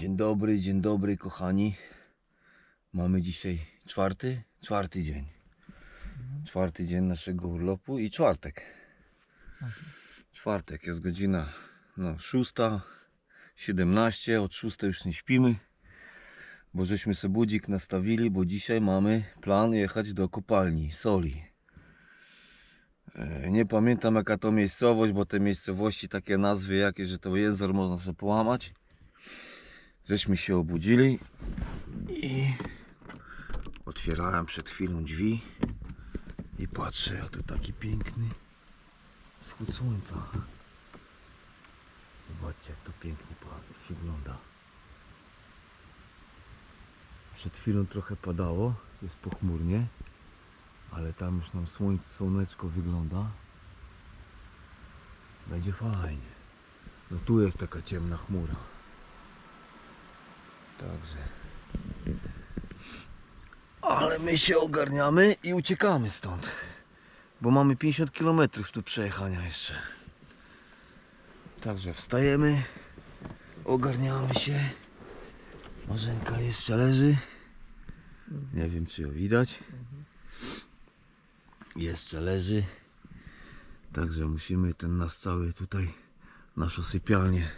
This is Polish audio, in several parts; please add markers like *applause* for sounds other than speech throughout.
Dzień dobry, dzień dobry kochani. Mamy dzisiaj czwarty, czwarty dzień. Czwarty dzień naszego urlopu i czwartek. Czwartek jest godzina no, 6.17, od 6 już nie śpimy. Bo żeśmy sobie budzik nastawili, bo dzisiaj mamy plan jechać do kopalni soli. E, Nie pamiętam jaka to miejscowość, bo te miejscowości takie nazwy jakieś, że to język można sobie połamać. Żeśmy się obudzili i otwierałem przed chwilą drzwi i patrzę, a tu taki piękny wschód słońca. Zobaczcie jak to pięknie wygląda. Przed chwilą trochę padało, jest pochmurnie, ale tam już nam słońce, słoneczko wygląda. Będzie fajnie. No tu jest taka ciemna chmura. Także. Ale my się ogarniamy i uciekamy stąd. Bo mamy 50 km tu przejechania jeszcze. Także wstajemy, ogarniamy się. Marzenka jeszcze leży. Nie wiem czy ją widać. Jeszcze leży. Także musimy ten nasz cały tutaj, naszą sypialnię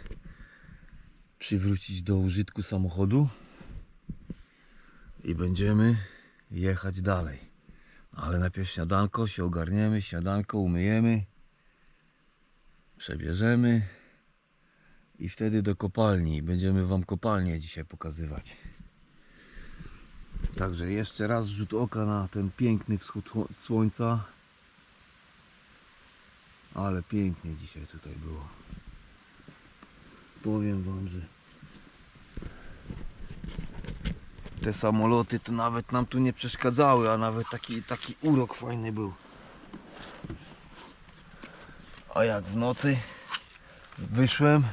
przywrócić do użytku samochodu i będziemy jechać dalej. Ale najpierw śniadanko, się ogarniemy, śniadanko umyjemy, przebierzemy i wtedy do kopalni. Będziemy Wam kopalnię dzisiaj pokazywać. Także jeszcze raz rzut oka na ten piękny wschód słońca. Ale pięknie dzisiaj tutaj było powiem wam, że te samoloty to nawet nam tu nie przeszkadzały, a nawet taki, taki urok fajny był. A jak w nocy wyszłem,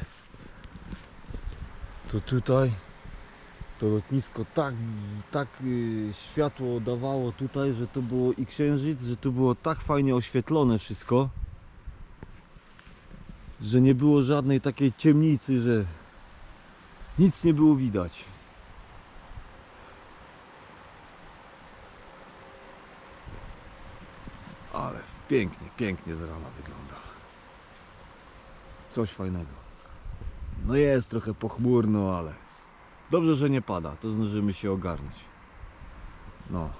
to tutaj to lotnisko tak, tak y, światło dawało tutaj, że to było i księżyc, że to było tak fajnie oświetlone wszystko że nie było żadnej takiej ciemnicy, że nic nie było widać. Ale pięknie, pięknie z rana wygląda. Coś fajnego. No jest trochę pochmurno, ale dobrze, że nie pada. To zdążymy się ogarnąć. No.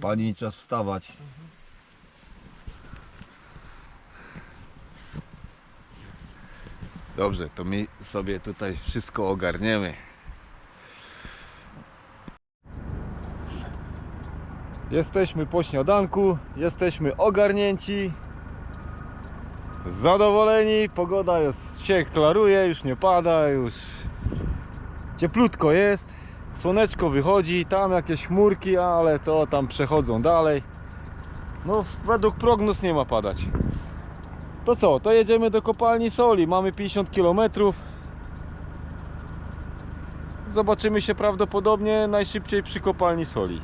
Pani czas wstawać. Dobrze, to my sobie tutaj wszystko ogarniemy. Jesteśmy po śniadanku, jesteśmy ogarnięci, zadowoleni, pogoda jest, się klaruje, już nie pada, już cieplutko jest, słoneczko wychodzi, tam jakieś chmurki, ale to tam przechodzą dalej. No według prognoz nie ma padać. To co, to jedziemy do kopalni soli. Mamy 50 km. Zobaczymy się prawdopodobnie najszybciej przy kopalni soli.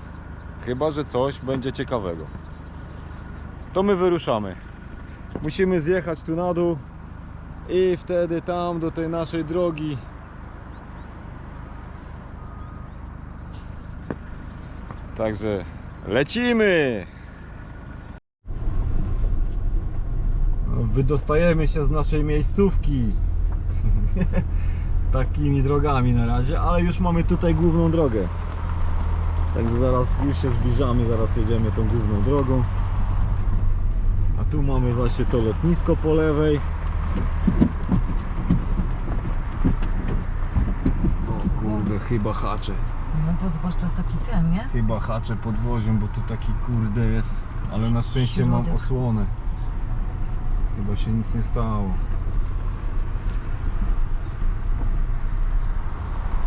Chyba, że coś będzie ciekawego. To my wyruszamy. Musimy zjechać tu na dół i wtedy tam do tej naszej drogi. Także lecimy! Wydostajemy się z naszej miejscówki *laughs* takimi drogami na razie, ale już mamy tutaj główną drogę. Także zaraz już się zbliżamy, zaraz jedziemy tą główną drogą. A tu mamy właśnie to lotnisko po lewej. O kurde, chyba hacze. No bo zwłaszcza z taki ten, nie? Chyba hacze podwoziem, bo tu taki kurde jest. Ale na szczęście mam Środek. osłonę. Chyba się nic nie stało.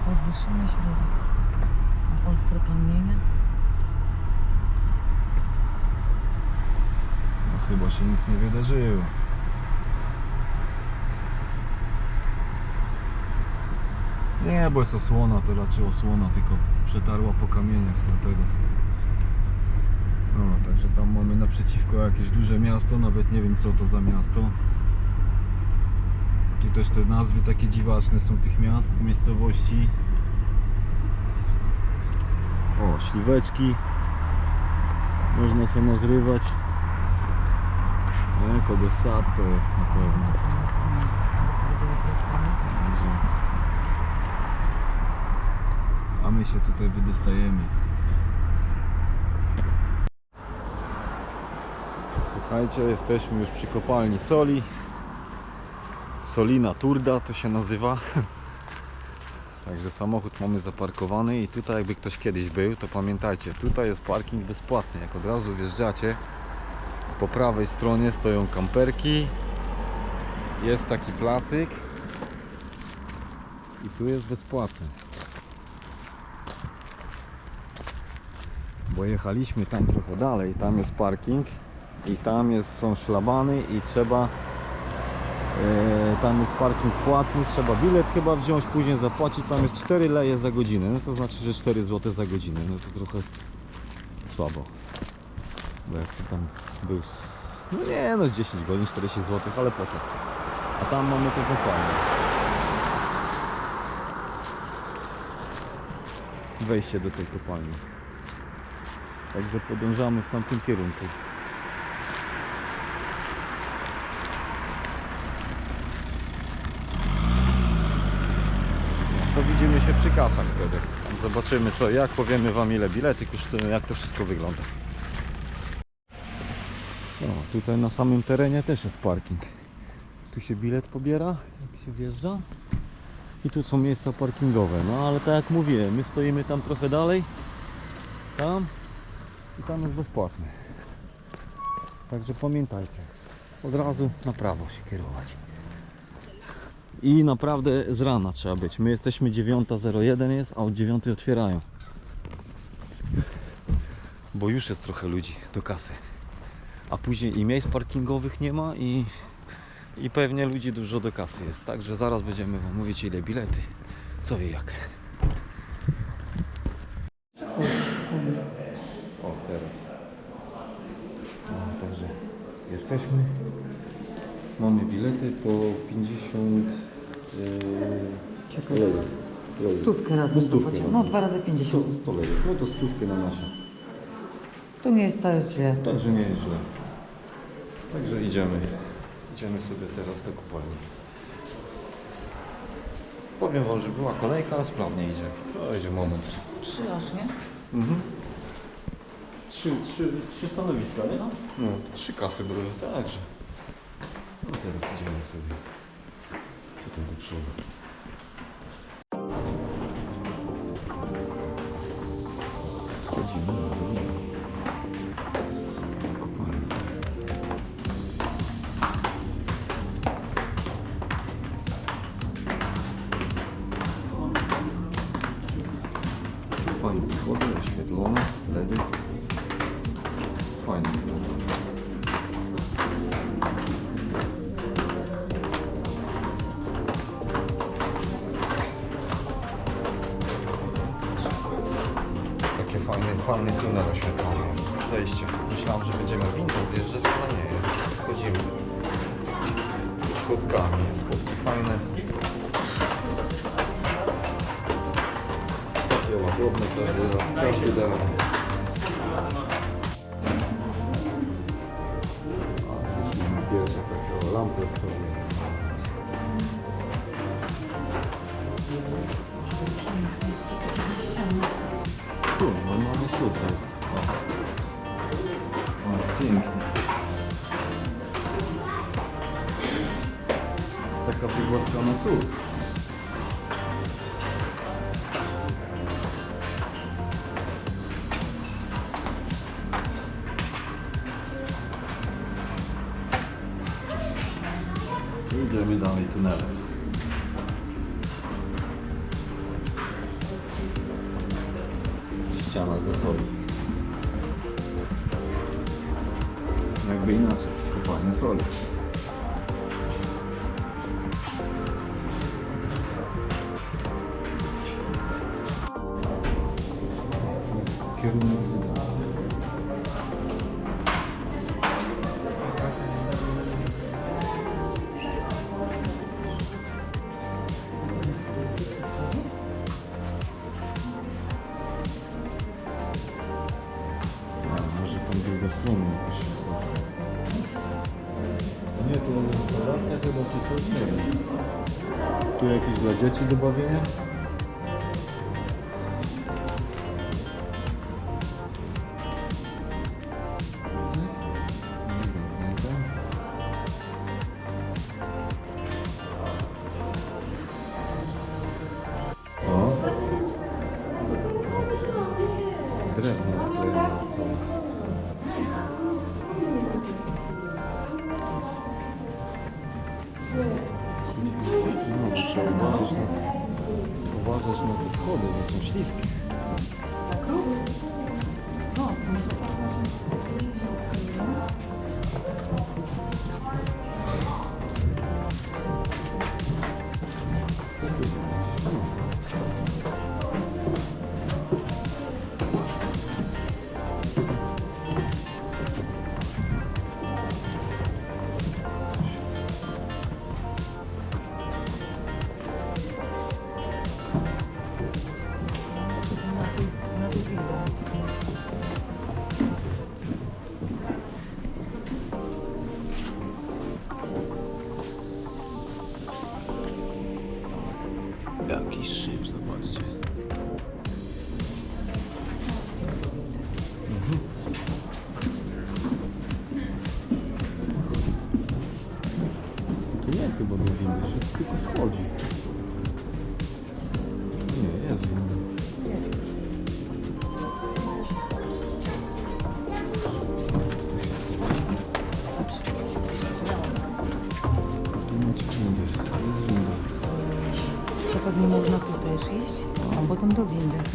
Podwyższymy środek. Ostre kamienie. No chyba się nic nie wydarzyło. Nie, bo jest osłona, to raczej osłona, tylko przetarła po kamieniach, dlatego. No, także tam mamy naprzeciwko jakieś duże miasto, nawet nie wiem co to za miasto. Tu też te nazwy takie dziwaczne są tych miast, miejscowości. O, śliweczki. Można sobie nazrywać. Nie, kogo sad to jest na pewno. A my się tutaj wydostajemy. Słuchajcie, jesteśmy już przy kopalni soli. Solina Turda to się nazywa. *laughs* Także samochód mamy zaparkowany i tutaj jakby ktoś kiedyś był, to pamiętajcie, tutaj jest parking bezpłatny. Jak od razu wjeżdżacie, po prawej stronie stoją kamperki. Jest taki placyk. I tu jest bezpłatny. Bo jechaliśmy tam trochę dalej, tam jest parking i tam jest, są szlabany i trzeba tam jest parking płatny, trzeba bilet chyba wziąć, później zapłacić, tam jest 4 leje za godzinę, no to znaczy, że 4 zł za godzinę, no to trochę słabo. Bo jak to tam był, no nie no z 10 godzin, 40 zł, ale po co? A tam mamy to kopalnię. Wejście do tej kopalni. Także podążamy w tamtym kierunku. Widzimy się przy kasach wtedy. Zobaczymy co, jak powiemy wam ile bilety kosztują, jak to wszystko wygląda. O, tutaj na samym terenie też jest parking. Tu się bilet pobiera, jak się wjeżdża. I tu są miejsca parkingowe. No ale tak jak mówiłem, my stoimy tam trochę dalej. Tam. I tam jest bezpłatny. Także pamiętajcie. Od razu na prawo się kierować. I naprawdę z rana trzeba być. My jesteśmy 9.01 jest, a od 9 otwierają. Bo już jest trochę ludzi do kasy. A później i miejsc parkingowych nie ma i, i pewnie ludzi dużo do kasy jest. Także zaraz będziemy Wam mówić ile bilety, co i jak. O, teraz. No, także jesteśmy. Stówkę razem No, stówkę zapłaciłem. razem. No dwa razy 50. 100, 100 lejów. No to stówkę na nasze. Tu nie jest całe źle. Także nie jest źle. Także idziemy. Idziemy sobie teraz do kopalni. Powiem Wam, że była kolejka, ale sprawnie idzie. To idzie moment. Trzy aż, nie? Mhm. Trzy, trzy, trzy stanowiska, nie? No, trzy kasy były. Także. No teraz idziemy sobie tutaj do przodu. 锯木 Schodkami. Schodki fajne. Takie łagodne, każdy, każdy da. A, już mamy pierwsze takie wygłaskana sól. Idziemy dalej tunelem. Ściana ze soli. Jakby inaczej, kopalnia soli. Do?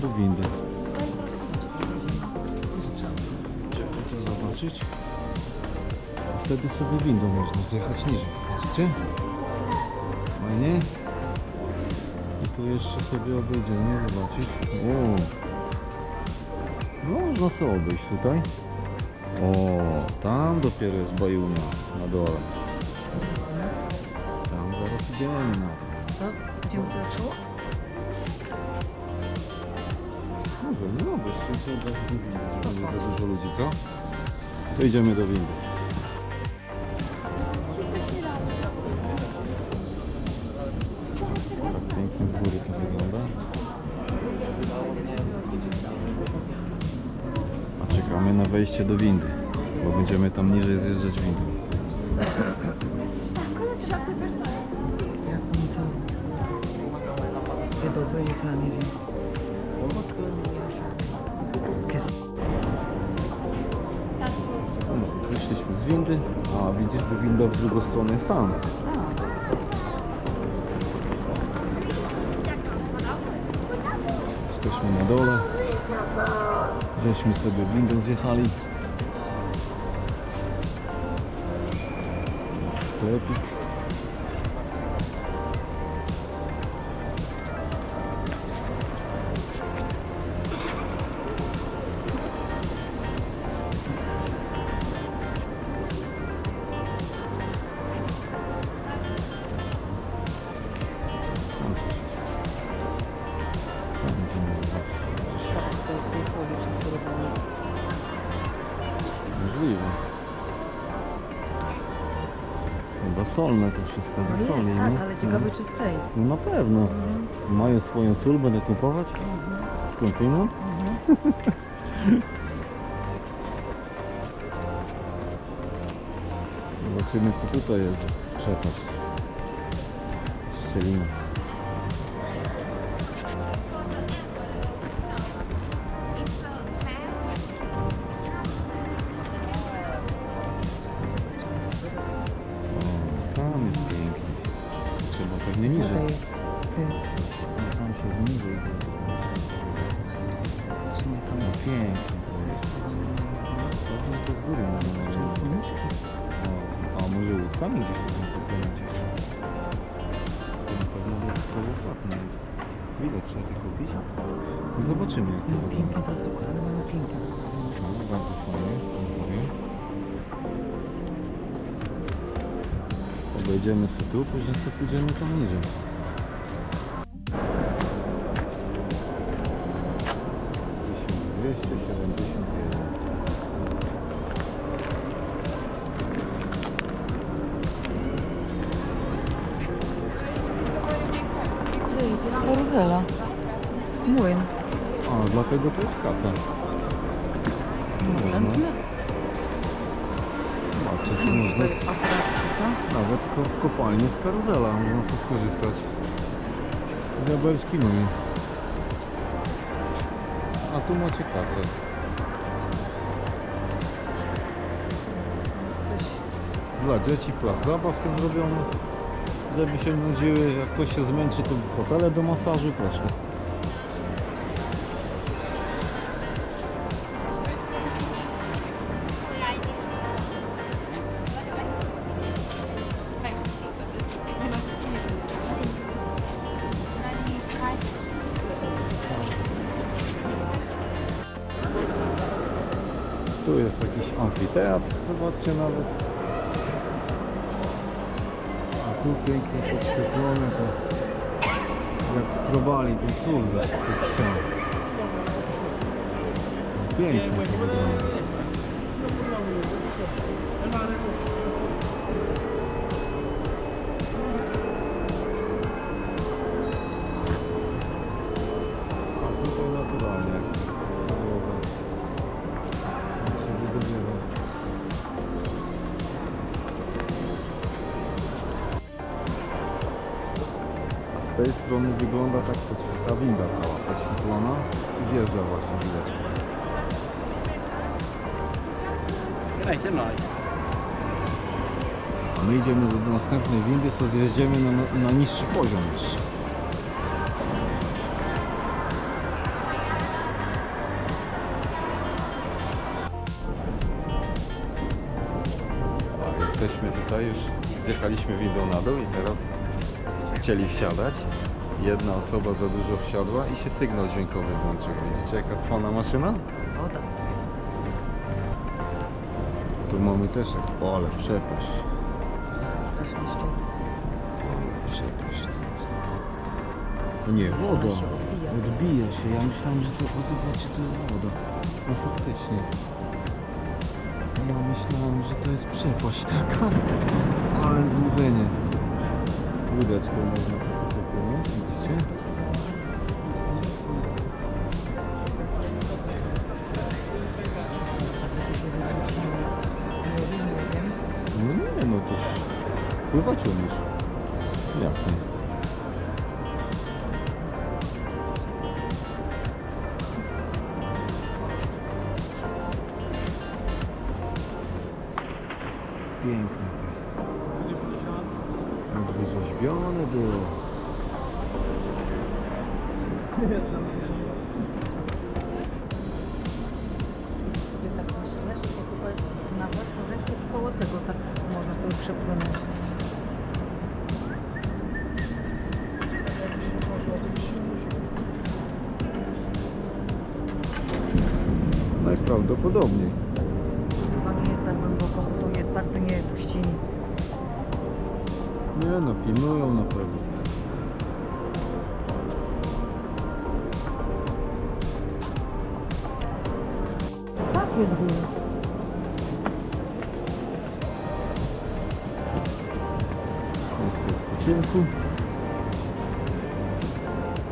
Do windy. To zobaczyć. A wtedy sobie windą można zjechać niżej. Widzicie? Fajnie. I tu jeszcze sobie obejdziemy, zobaczyć. O. No, można sobie obejść tutaj. O, tam dopiero jest bajunia na dole. Tam zaraz idziemy na to. Co? Idziemy sobie w czoło? Nie za dużo ludzi, co? To idziemy do windy. Tak pięknie z góry to wygląda. A czekamy na wejście do windy, bo będziemy tam niżej zjeżdżać windą. Wydobyli, ja nie wiem. Z windy, a widzisz, że winda w drugą stronę jest tam. Jesteśmy na dole. Żeśmy sobie windą zjechali. Sklepik. Ciekawe czy z tej. No na pewno. Mają swoją sól, będę kupować? Skądinąd? *laughs* Zobaczymy co tutaj jest. Przepaść. Szczelina. Zobaczymy jak to No wygląda. pięknie to zrobione, ale mają pięknie to zrobione. No, bardzo fajnie, powiem. Obejdziemy sobie tu, później sobie pójdziemy tam niżej. A, dlatego to jest kasa. No, Można. A, czy tu To można z, nawet ko, w kopalni z karuzela można sobie skorzystać. Diabelski mój. A tu macie kasę. Dla dzieci plac zabaw to zrobiono. Żeby się nudziły, jak ktoś się zmęczy, to fotele do masażu, proszę. Amfiteatr, zobaczcie nawet. A tu pięknie podświetlone to jak skrobali ten sól z tych ścian. Pięknie to wygląda. Tej strony wygląda tak ta winda cała podświetlona i zjeżdża właśnie widać. Lại A my idziemy do następnej windy, co zjeździemy na, na, niższy poziom jeszcze. Jesteśmy tutaj już, zjechaliśmy windą na dół i teraz chcieli wsiadać. Jedna osoba za dużo wsiadła i się sygnał dźwiękowy włączył. Widzicie jaka cwana maszyna? Woda to jest. Tu mamy też, o ale przepaść. Strasznie szczupła. Przepaść. No nie, woda. się odbija. Odbija się. Ja myślałem, że to, zobaczcie, to jest woda. No faktycznie. Ja myślałem, że to jest przepaść taka. Ale złudzenie. Łódeczką można tylko popłynąć, wyrzeźbione było. tak chyba jest nawet koło tego, tak można sobie przepłynąć. Najprawdopodobniej.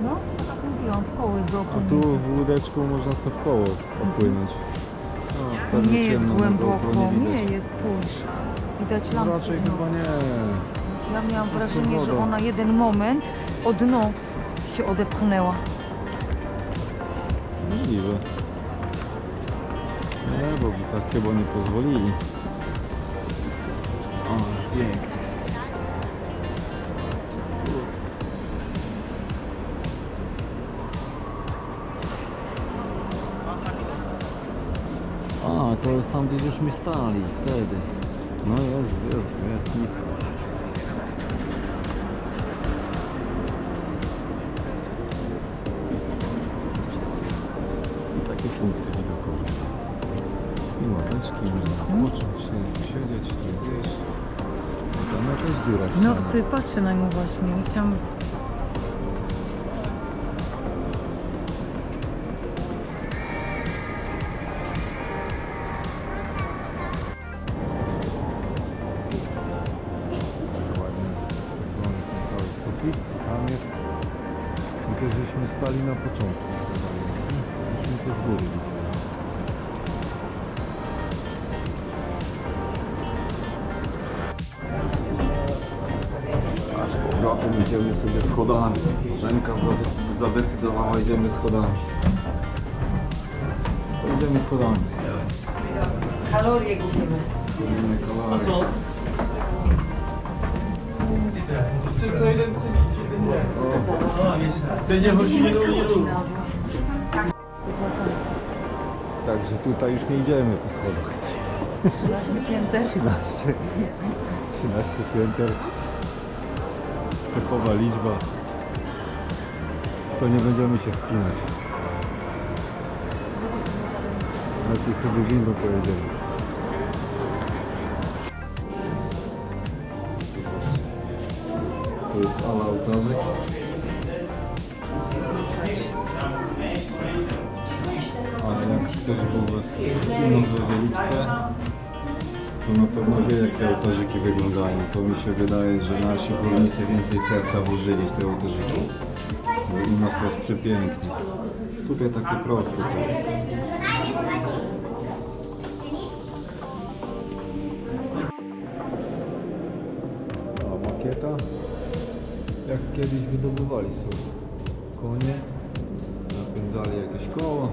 No, tak mówiłam, w koło jest do A tu w łódeczku można sobie w koło popłynąć. O, wtedy Nie jest ciemno głęboko, GoPro nie widać. jest, spójrz. Widać No lampę. Raczej no. chyba nie. Ja miałam wrażenie, że ona jeden moment o dno się odepchnęła. Możliwe. Nie, bo by tak chyba nie pozwolili. O, pięknie. To jest tam, gdzie żeśmy stali wtedy. No jest, jest, jest nisko. I takie punkty widokowe. I ławeczki, można odpocząć, sobie posiedzieć, coś zjeść. Tam jakaś dziura w No, ścianie. ty patrzę na nią właśnie. Nie chciałam... Kalorie gubimy. Gubimy kalorie. Będzie Dzisiaj chcę godzina. Także tutaj już nie idziemy po schodach. 13 pięter. 13, 13 pięter. Typowa liczba. To nie będziemy się wspinać. Lepiej sobie windą pojedziemy. Jest ala ołtarzyk. Ale jak ktoś był w Nozowieliczce, to na pewno wie jak te ołtarzyki wyglądają. To mi się wydaje, że nasi górnicy więcej serca włożyli w te ołtarzyki. Bo u nas to jest przepięknie. Tutaj takie proste to jest. Kiedyś wydobywali sobie konie, napędzali jakieś koło.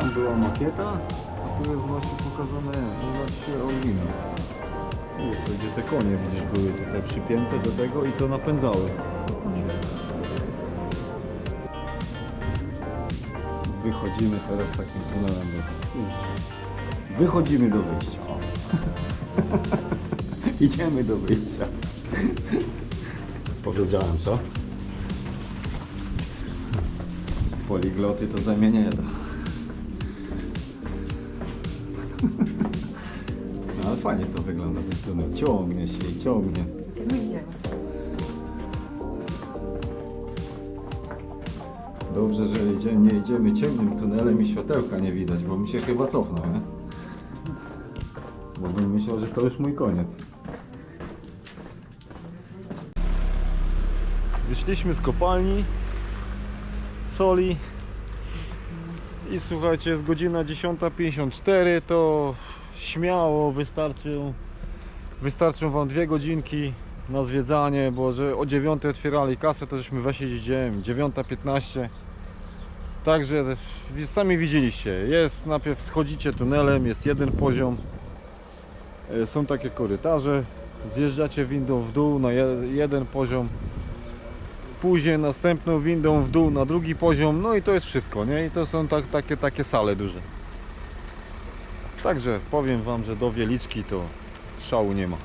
Tam była makieta, a tu jest właśnie pokazane, Olwina. Tu jest gdzie te konie widzisz były tutaj przypięte do tego i to napędzały. Wychodzimy teraz takim tunelem do... Wychodzimy do wyjścia. *laughs* Idziemy do wyjścia. Powiedziałem co? Poligloty to ze mnie nie. No ale fajnie to wygląda ten tunel. Ciągnie się i ciągnie. Gdzie my idziemy? Dobrze, że idzie, nie idziemy ciemnym tunelem i światełka nie widać, bo mi się chyba cofnął, nie? Bo bym myślał, że to już mój koniec. Wyszliśmy z kopalni soli. I słuchajcie, jest godzina 10.54, to śmiało wystarczą, wystarczą Wam dwie godzinki na zwiedzanie, bo że o 9 otwierali kasę, to żeśmy weszli dzień 9.15. Także sami widzieliście, jest najpierw schodzicie tunelem, jest jeden poziom, e, są takie korytarze, zjeżdżacie windą w dół na je- jeden poziom, później następną windą w dół na drugi poziom, no i to jest wszystko, nie? I to są tak, takie, takie sale duże. Także powiem Wam, że do Wieliczki to szału nie ma.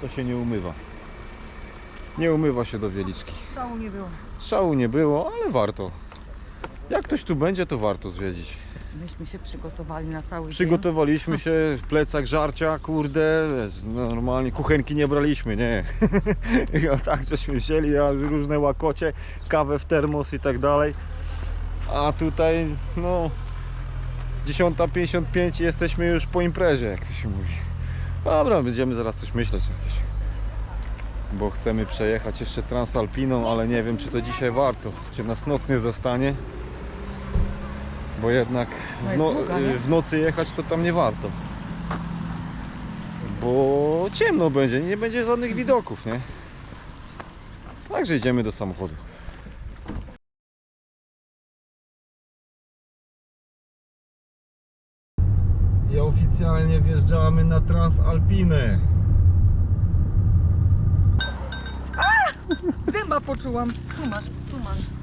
To się nie umywa. Nie umywa się do Wieliczki. Szału nie było. Szału nie było, ale warto. Jak ktoś tu będzie, to warto zwiedzić. Myśmy się przygotowali na cały Przygotowaliśmy się, plecak żarcia, kurde, wiesz, normalnie kuchenki nie braliśmy, nie. *laughs* Ja tak żeśmy wzięli, a różne łakocie, kawę w termos i tak dalej. A tutaj, no, 10.55 i jesteśmy już po imprezie, jak to się mówi. Dobra, będziemy zaraz coś myśleć jakieś. Bo chcemy przejechać jeszcze Transalpiną, ale nie wiem, czy to dzisiaj warto. Czy nas noc nie zastanie. Bo jednak w, no, w nocy jechać to tam nie warto. Bo ciemno będzie, nie będzie żadnych widoków, nie? Także idziemy do samochodu. I oficjalnie wjeżdżamy na Transalpinę. Zęba poczułam. Tu masz, tu masz.